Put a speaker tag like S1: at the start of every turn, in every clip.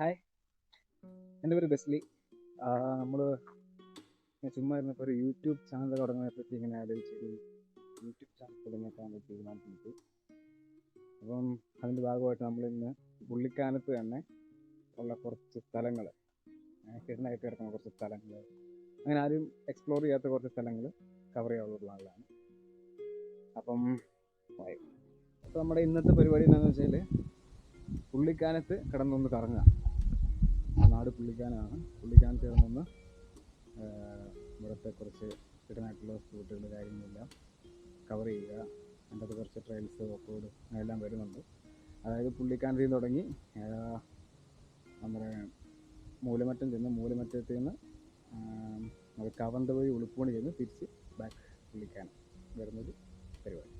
S1: Hi എന്റെ പേര് ബെസ്ലി. നമ്മൾ ചുമ്മാ ഇരുന്നപ്പോൾ ഒരു യൂട്യൂബ് ചാനൽ തുടങ്ങുന്നതിനെപ്പറ്റി ഇങ്ങനെ ആലോചിച്ചൊരു യൂട്യൂബ് ചാനൽ തുടങ്ങിയേക്കാൻ തീരുമാനിച്ചിട്ട് അപ്പം അതിന്റെ ഭാഗമായിട്ട് നമ്മളിന്ന് പുള്ളിക്കാനത്ത് തന്നെ ഉള്ള കുറച്ച് സ്ഥലങ്ങൾ ഹിഡനായിട്ട് കിടക്കുന്ന കുറച്ച് സ്ഥലങ്ങൾ അങ്ങനെ ആരും എക്സ്പ്ലോർ ചെയ്യാത്ത കുറച്ച് സ്ഥലങ്ങൾ കവർ ചെയ്യാനുള്ള പ്ലാനിലാണ് അപ്പം അപ്പോൾ നമ്മുടെ ഇന്നത്തെ പരിപാടി എന്താണെന്ന് വെച്ചാൽ പുള്ളിക്കാനത്ത് കിടന്നൊന്ന് കറങ്ങുക നാട് പുള്ളിക്കാനാണ്. പുള്ളിക്കാനത്ത് ആഹ് ഇവിടുത്തെ കുറച്ച് കിട്ടനായിട്ടുള്ള സ്പോട്ടുകൾ കാര്യങ്ങളെല്ലാം കവർ ചെയ്യുക അതിന്റെ അകത്ത് കുറച്ച് ട്രയൽസ് ഓഫ് എല്ലാം വരുന്നുണ്ട്. അതായത് പുള്ളിക്കാനത്തിൽ നിന്ന് തുടങ്ങി നമ്മുടെ മൂലമറ്റം ചെന്ന് മൂലമറ്റത്തിൽ നിന്ന് അത് കവന്ത വഴി ഉളുപ്പൂണി ചെന്ന് തിരിച്ച് ബാക്ക് പുള്ളിക്കാനം വരുന്നൊരു പരിപാടി.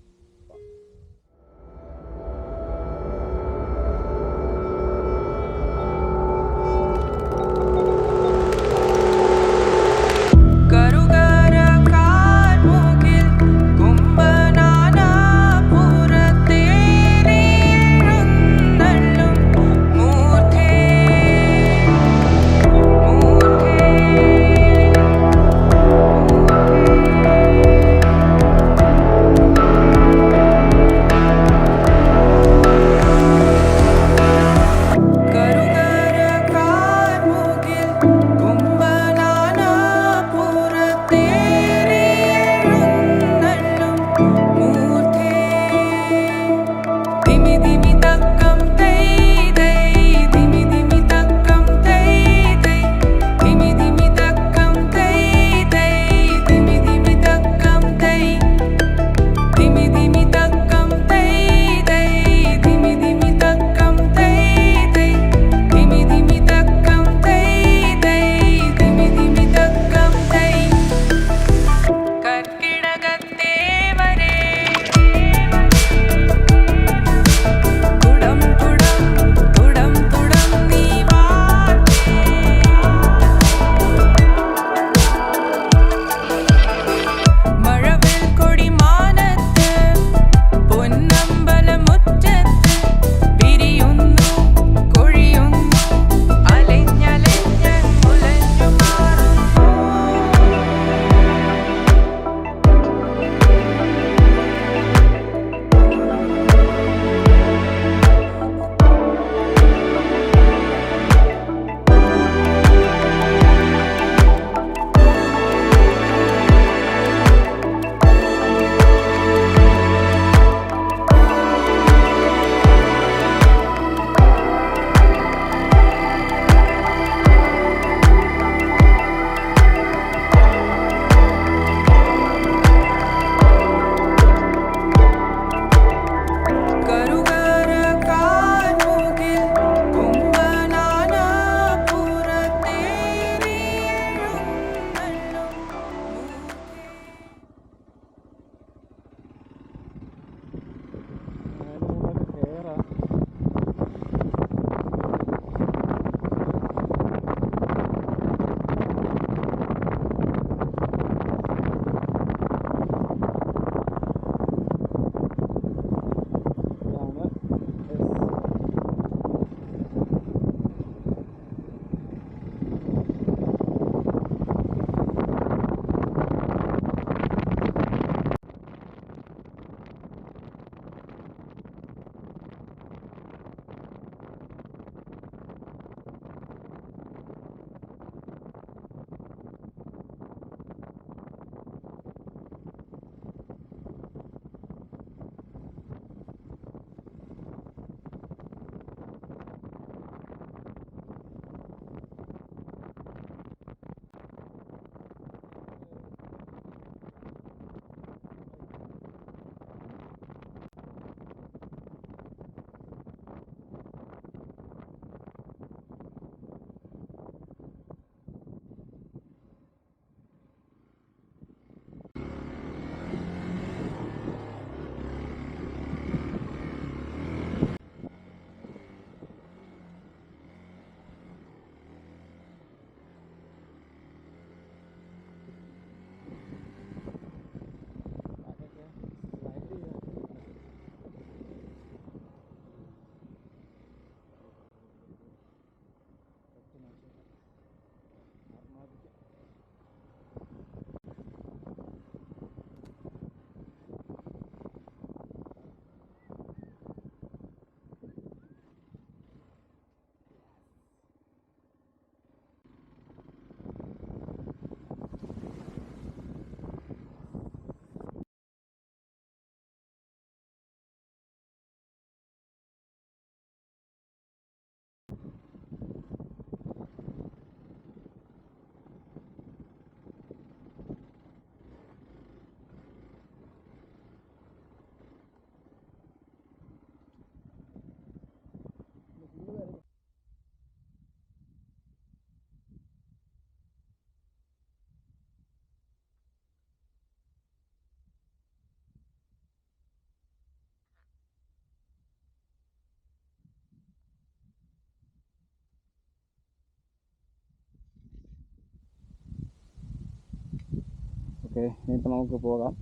S1: ഓക്കെ ഇനിയിപ്പോൾ നമുക്ക് പോകാം.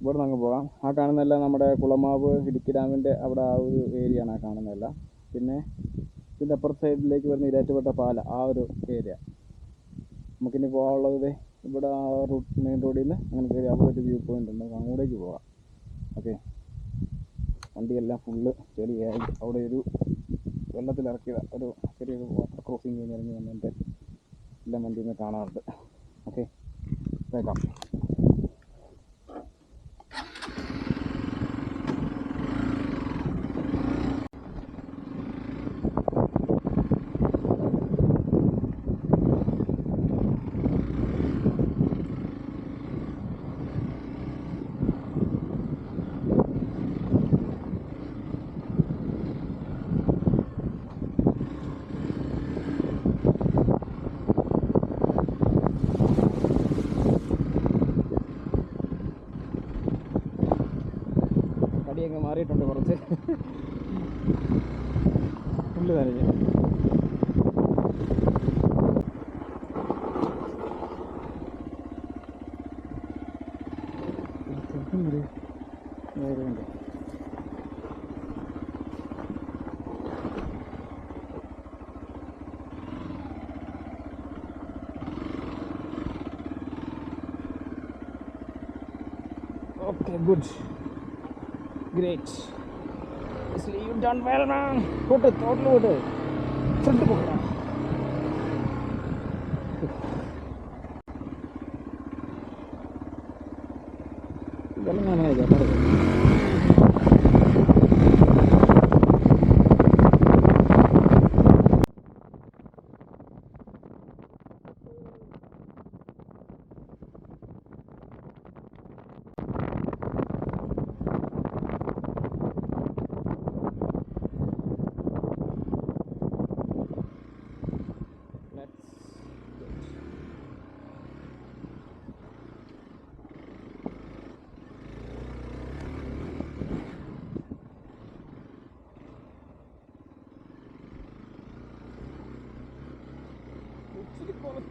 S1: ഇവിടെ നമുക്ക് പോകാം. ആ കാണുന്നതെല്ലാം നമ്മുടെ കുളമാവ് ഇടുക്കി ഡാമിന്റെ അവിടെ ആ ഒരു ഏരിയ ആണ് ആ കാണുന്നതെല്ലാം. പിന്നെ ഇതിന്റെ അപ്പുറത്ത് സൈഡിലേക്ക് വരുന്ന ഇരാറ്റുപേട്ട പാല ആ ഒരു ഏരിയ നമുക്കിനി പോകാനുള്ളത് ഇവിടെ ആ റൂട്ട് മെയിൻ റോഡിൽ നിന്ന് അങ്ങനെ കയറി അവിടെ ഒരു വ്യൂ പോയിന്റ് ഉണ്ട്. നമുക്ക് അങ്ങോട്ടേക്ക് പോകാം. ഓക്കെ. വണ്ടിയെല്ലാം ഫുള്ള് ചെറിയായി അവിടെ ഒരു വെള്ളത്തിൽ വെള്ളത്തിലിറക്കിയ ഒരു ചെറിയൊരു വാട്ടർ ക്രോസിങ് കഴിഞ്ഞ് ഇറങ്ങി വന്നതിന്റെ എല്ലാം വണ്ടിയിൽ നിന്ന് കാണാറുണ്ട്. ഓക്കെ. വേക്കാം മാറിയിട്ടുണ്ട് കുറച്ച്. പുല്ല് നനഞ്ഞ്. Okay, good. Great you done well man போட்டு தோட்டில் போட்டு ஃப்ரண்ட்டு போட்டு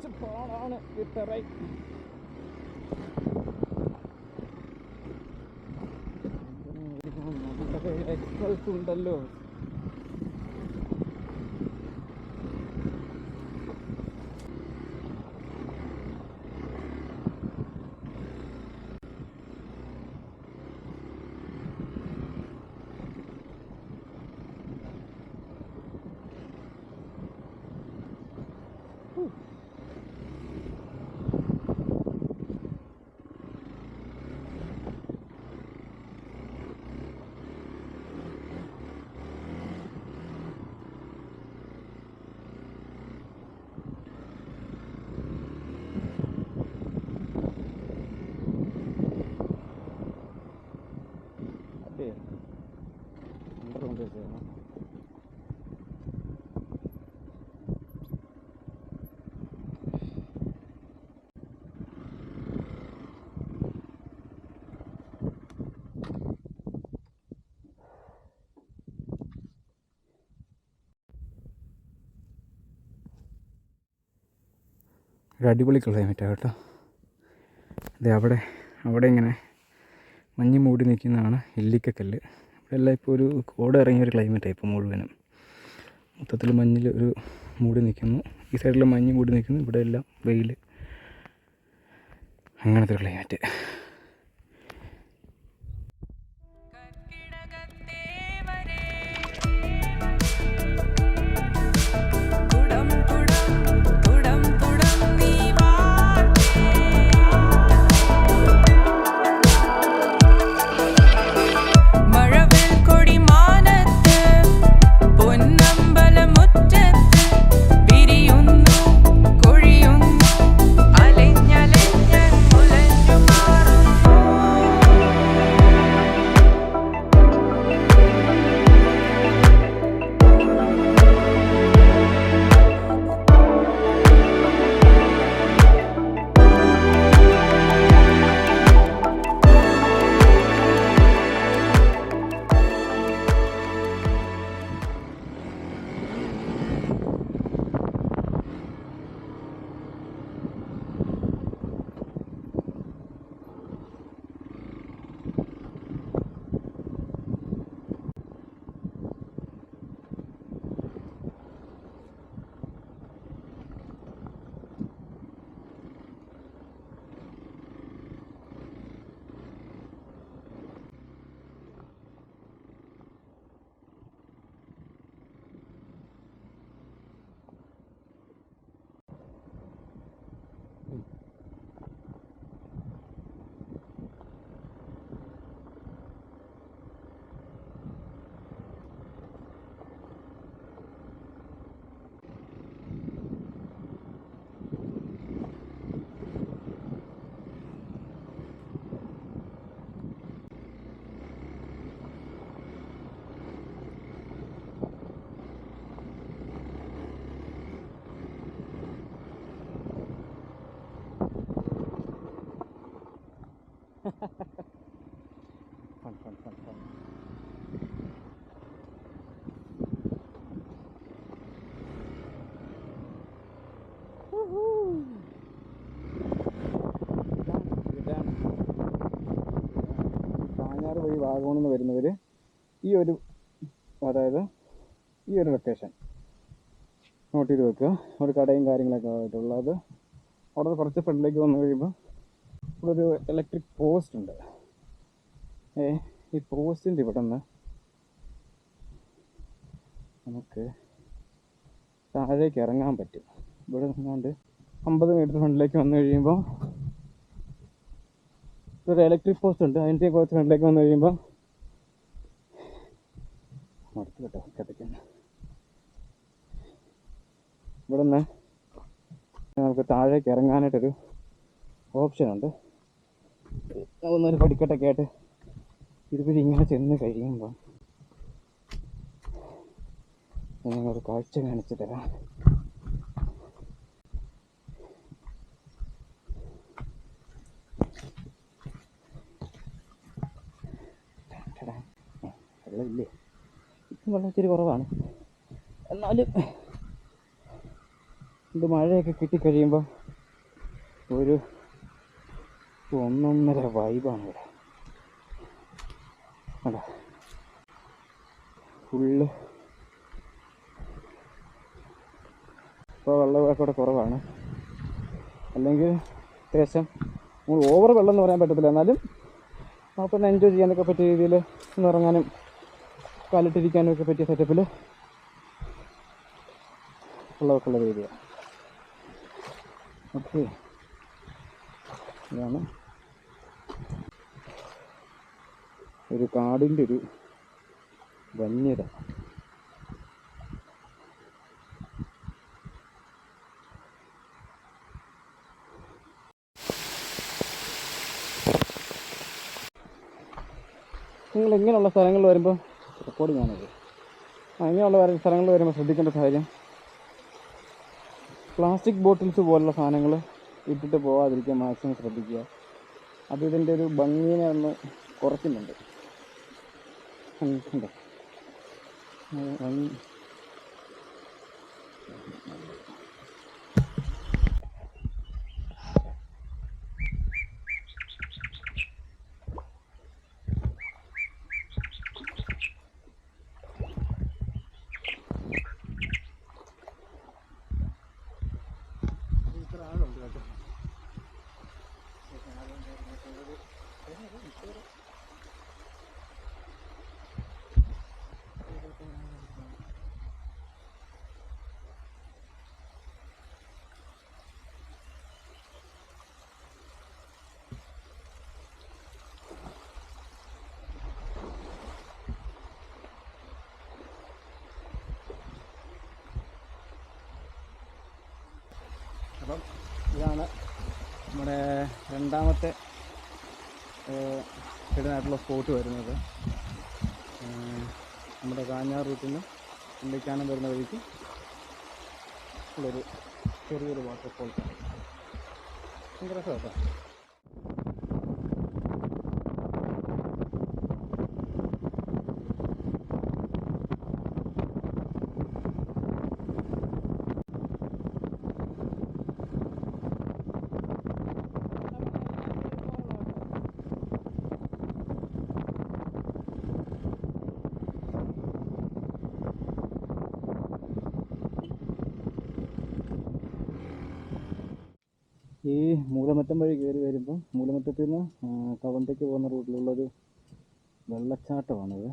S1: കുറച്ച് പാടാണ് ഈ ടെറൈൻ ഉണ്ടല്ലോ. ഒരു അടിപൊളി ക്ലൈമറ്റാണ് കേട്ടോ. അതെ അവിടെ അവിടെ ഇങ്ങനെ മഞ്ഞ് മൂടി നിൽക്കുന്നതാണ് ഇല്ലിക്കക്കല്ല്. ഇവിടെ എല്ലാം ഇപ്പോൾ ഒരു കോട് ഇറങ്ങിയ ഒരു ക്ലൈമറ്റാണ് ഇപ്പോൾ മുഴുവനും. മൊത്തത്തിൽ മഞ്ഞിൽ ഒരു മൂടി നിൽക്കുന്നു. ഈ സൈഡിൽ മഞ്ഞ് മൂടി നിൽക്കുന്നു. ഇവിടെ എല്ലാം വെയിൽ അങ്ങനത്തെ ഒരു ക്ലൈമറ്റ് വഴി വാഗമണിൽ നിന്ന് വരുന്നവർ ഈ ഒരു അതായത് ഈ ഒരു ലൊക്കേഷൻ നോട്ട് ചെയ്ത് വെക്കുക. ഒരു കടയും കാര്യങ്ങളൊക്കെ ആയിട്ടുള്ളത് അവിടെ കുറച്ച് ഫ്രണ്ടിലേക്ക് വന്നു കഴിയുമ്പോൾ ഇവിടെ ഒരു ഇലക്ട്രിക് പോസ്റ്റ് ഉണ്ട്. ഏ ഈ പോസ്റ്റിന്റെ ഇവിടെ നിന്ന് നമുക്ക് താഴേക്ക് ഇറങ്ങാൻ പറ്റും. ഇവിടെ നിന്നാണ്ട് അമ്പത് മീറ്റർ ഫ്രണ്ടിലേക്ക് വന്നു കഴിയുമ്പോൾ ഒരു ഇലക്ട്രിക് പോസ്റ്റ് ഉണ്ട്. അതിന്റെ കുറച്ച് ഫ്രണ്ടിലേക്ക് വന്നു കഴിയുമ്പോൾ അടുത്ത് കേട്ടോ കത്തിക്കുന്നു ഇവിടെ നിന്ന് നമുക്ക് താഴേക്ക് ഇറങ്ങാനായിട്ടൊരു ഓപ്ഷൻ ഉണ്ട്. ഒന്നൊരു പടിക്കെട്ടൊക്കെ ആയിട്ട് ഇതുപോലെ ഇങ്ങനെ ചെന്ന് കഴിയുമ്പോൾ ഞാനൊരു കാഴ്ച കാണിച്ചു തരാം. വെള്ളമില്ലേ ഇപ്പം വെള്ളം ഇച്ചിരി കുറവാണ്. എന്നാലും ഇത് മഴയൊക്കെ കിട്ടിക്കഴിയുമ്പോൾ ഒരു ഒന്നൊന്നര വൈബാണ് ഇവിടെ. അതാ ഫുള്ള് ഇപ്പോൾ വെള്ളമൊക്കെ ഇവിടെ കുറവാണ്. അല്ലെങ്കിൽ അത്യാവശ്യം ഓവർ വെള്ളം എന്ന് പറയാൻ പറ്റത്തില്ല. എന്നാലും നമുക്കൊന്ന് എൻജോയ് ചെയ്യാനൊക്കെ പറ്റിയ രീതിയിൽ ഒന്ന് ഇറങ്ങാനും കാലിട്ടിരിക്കാനും ഒക്കെ പറ്റിയ സെറ്റപ്പിൽ ഉള്ളവർക്കുള്ള ഉള്ള രീതിയാണ് ഓക്കെ ഇതാണ് ഒരു കാടിന്റെ ഒരു വന്യത. നിങ്ങൾ ഇങ്ങനെയുള്ള സ്ഥലങ്ങളിൽ വരുമ്പോൾ റെക്കോർഡിംഗ് ആണത്. അങ്ങനെയുള്ള വേറെ സ്ഥലങ്ങൾ വരുമ്പോൾ ശ്രദ്ധിക്കേണ്ട കാര്യം പ്ലാസ്റ്റിക് ബോട്ടിൽസ് പോലുള്ള സാധനങ്ങൾ ഇട്ടിട്ട് പോകാതിരിക്കാൻ മാക്സിമം ശ്രദ്ധിക്കുക. അത് ഇതിന്റെ ഒരു ഭംഗിനെ ഒന്ന് കുറയ്ക്കുന്നുണ്ട്? ഭംഗി അപ്പം ഇതാണ് നമ്മുടെ രണ്ടാമത്തെ ഹിഡനായിട്ടുള്ള സ്പോട്ട് വരുന്നത്. നമ്മുടെ കാഞ്ഞാർ റൂട്ടിൽ നിന്ന് ഉണ്ടിക്കാനം വരുന്ന വഴിക്ക് ഉള്ളൊരു ചെറിയൊരു വാട്ടർഫോൾ ഭയങ്കര രസം കേട്ടോ ഈ മൂലമറ്റം വഴി കയറി വരുമ്പോൾ മൂലമറ്റത്തിൽ നിന്ന് കവന്തയ്ക്ക് പോകുന്ന റൂട്ടിലുള്ളൊരു വെള്ളച്ചാട്ടമാണിത്.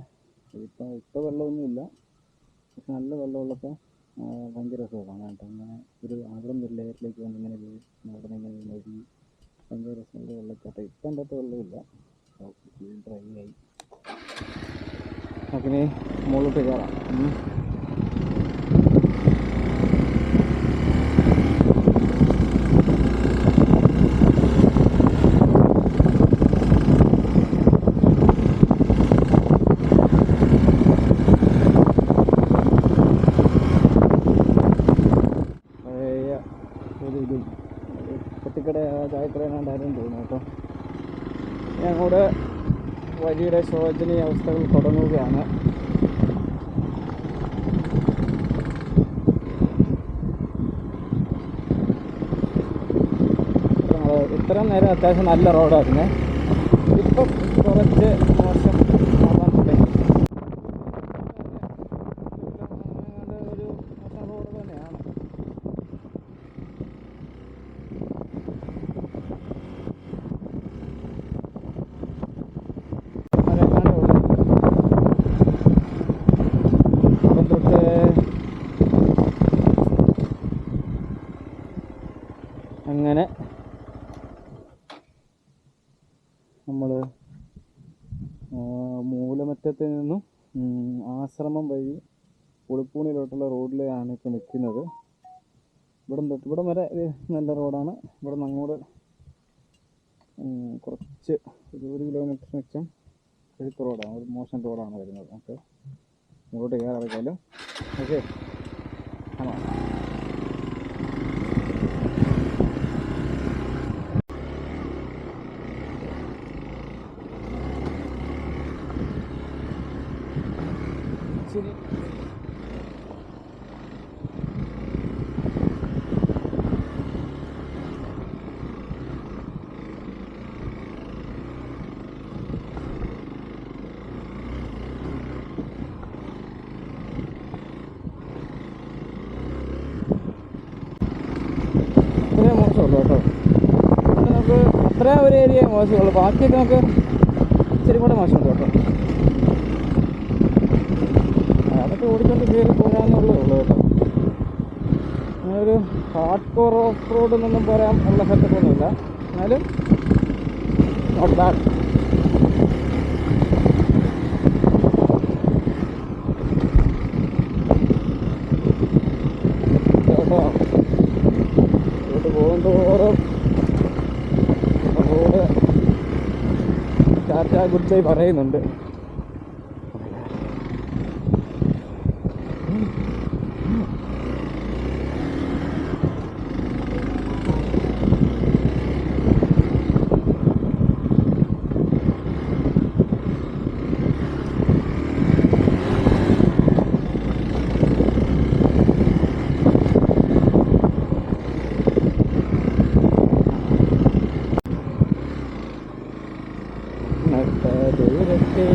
S1: ഇപ്പം ഇപ്പോൾ വെള്ളമൊന്നുമില്ല. പക്ഷെ നല്ല വെള്ളമുള്ളപ്പോൾ ഭയങ്കര രസമാണ് കാണാൻ കേട്ടോ. അങ്ങനെ ഒരു ആഗ്രഹം ഒരു ലെയറിലേക്ക് വന്ന് ഇങ്ങനെ വീഴും അവിടെ നിന്ന് ഇങ്ങനെ നദി ഭയങ്കര രസമുള്ള വെള്ളച്ചാട്ടം. ഇപ്പം എന്റെ അകത്ത് വെള്ളമില്ല. ഡ്രൈ ആയി അതിന് മുകളിലോട്ട് കയറാം. വലിയുടെ ശോചനീയ അവസ്ഥകൾ തുടങ്ങുകയാണ്. ഇത്രയും നേരം അത്യാവശ്യം നല്ല റോഡായിരുന്നു. ഇപ്പം കുറച്ച് മോശം ആവാൻ തുടങ്ങി ഒരു മോശം റോഡ് തന്നെയാണ് മരക്കാണ്ട് ഉള്ളു അപ്പം തൊട്ട് അങ്ങനെ നമ്മൾ മൂലമറ്റത്ത് നിന്നും ഉം, ആശ്രമം വഴി പുളിപ്പൂണിലോട്ടുള്ള റോഡിലാണ് ഇപ്പോൾ നിൽക്കുന്നത് ഇവിടെ തൊട്ട് ഇവിടെ വരെ ഇത് നല്ല റോഡാണ് ഇവിടെ നിന്ന് അങ്ങോട്ട് ഉം, കുറച്ച് ഒരു ഒരു കിലോമീറ്റർ വെച്ചും എഴുത്ത് റോഡാണ് ഒരു മോശം റോഡാണ് വരുന്നത് നമുക്ക് ഇങ്ങോട്ട് കയറി ഇറങ്ങിയാലും ഓക്കെ ആണോ ശരി അത്രേ മോശമുള്ളൂ കേട്ടോ അത് നമുക്ക് അത്രേ ഒരു ഏരിയ മോശമുള്ളൂ. ബാക്കിയൊക്കെ നമുക്ക് ഇച്ചിരി കൂടെ മോശമുണ്ട് കേട്ടോ. അതൊക്കെ ഓടിക്കൊണ്ട് കയറി പോരാന്നുള്ളേ ഉള്ളൂ കേട്ടോ. അങ്ങനൊരു ഹാർഡ് കോർ ഓഫ് റോഡ് എന്നൊന്നും പറയാൻ ഉള്ള സെറ്റപ്പൊന്നുമില്ല എന്നാലും നോട്ട് ബാഡ് കേട്ടോ ഇങ്ങോട്ട് പോകുന്തോറും റോഡ് ടാറ്റ ഗുഡ് പറയുന്നുണ്ട് നട്ട ദൂരത്തെ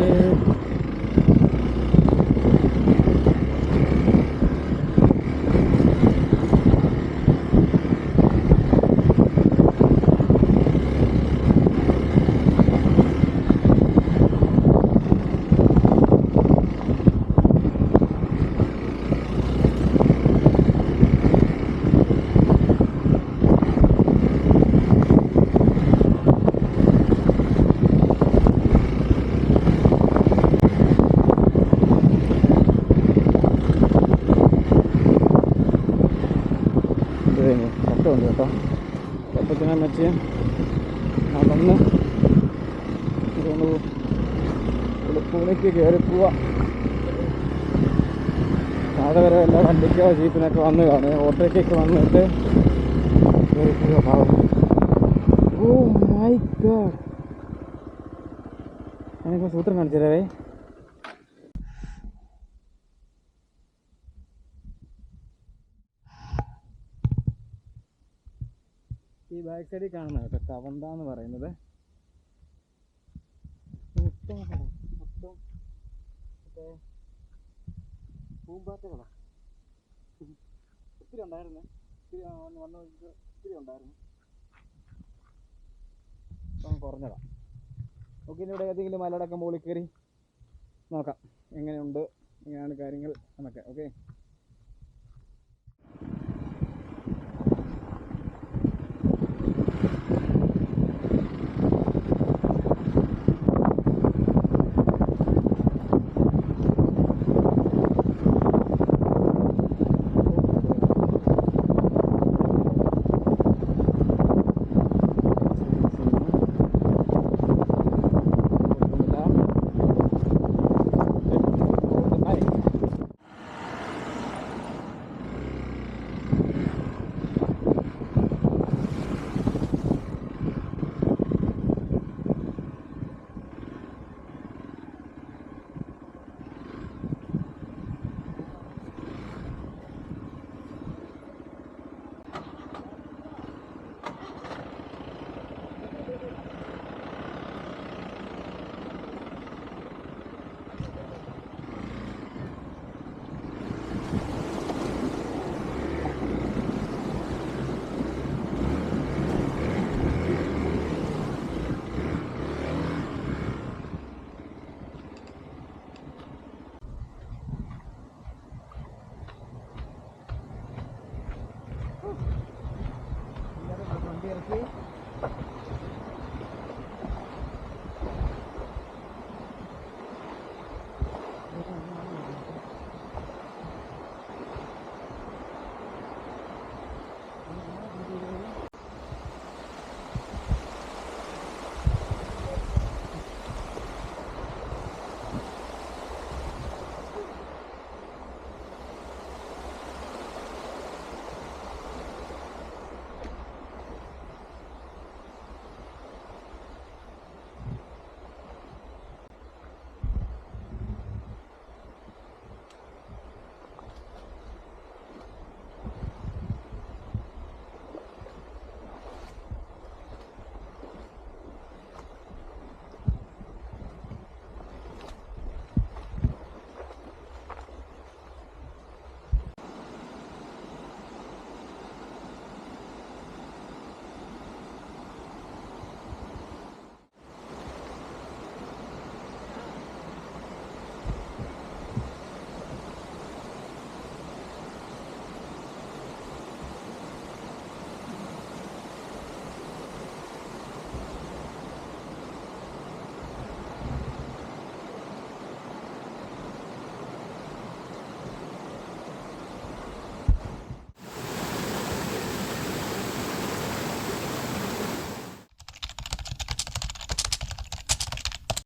S1: ഇത് കഴിഞ്ഞു കപ്പയുണ്ട് കേട്ടോ കപ്പത്തിനെ മറ്റേ നടന്ന് ഇതുകൊണ്ട് എളുപ്പൂണിക്ക് കയറി പോവാ. താഴെ വരെ എല്ലാ വണ്ടിക്കോ ജീപ്പിനൊക്കെ വന്ന് കാണും. ഓട്ടോയ്ക്കൊക്കെ വന്നിട്ട് കയറി പോവാ ഓ മൈ ഗോഡ്. സൂത്രം കാണിച്ചു തരാവേ ബാക്ക് സൈഡിൽ കാണുന്ന കേട്ടോ കവന്ത എന്ന് പറയുന്നത്. മൊത്തം? മൊത്തം മറ്റേ പൂമ്പാറ്റകളാ. ഒത്തിരി ഉണ്ടായിരുന്നു. ഒത്തിരി വന്ന് ഒത്തിരി ഉണ്ടായിരുന്നു. ഇപ്പം കുറഞ്ഞതാ. ഇനി ഇവിടെ ഏതെങ്കിലും മലയുടെ മുകളിൽ കയറി നോക്കാം. എങ്ങനെയുണ്ട്? എങ്ങനെയാണ് കാര്യങ്ങൾ എന്നൊക്കെ ഓക്കെ?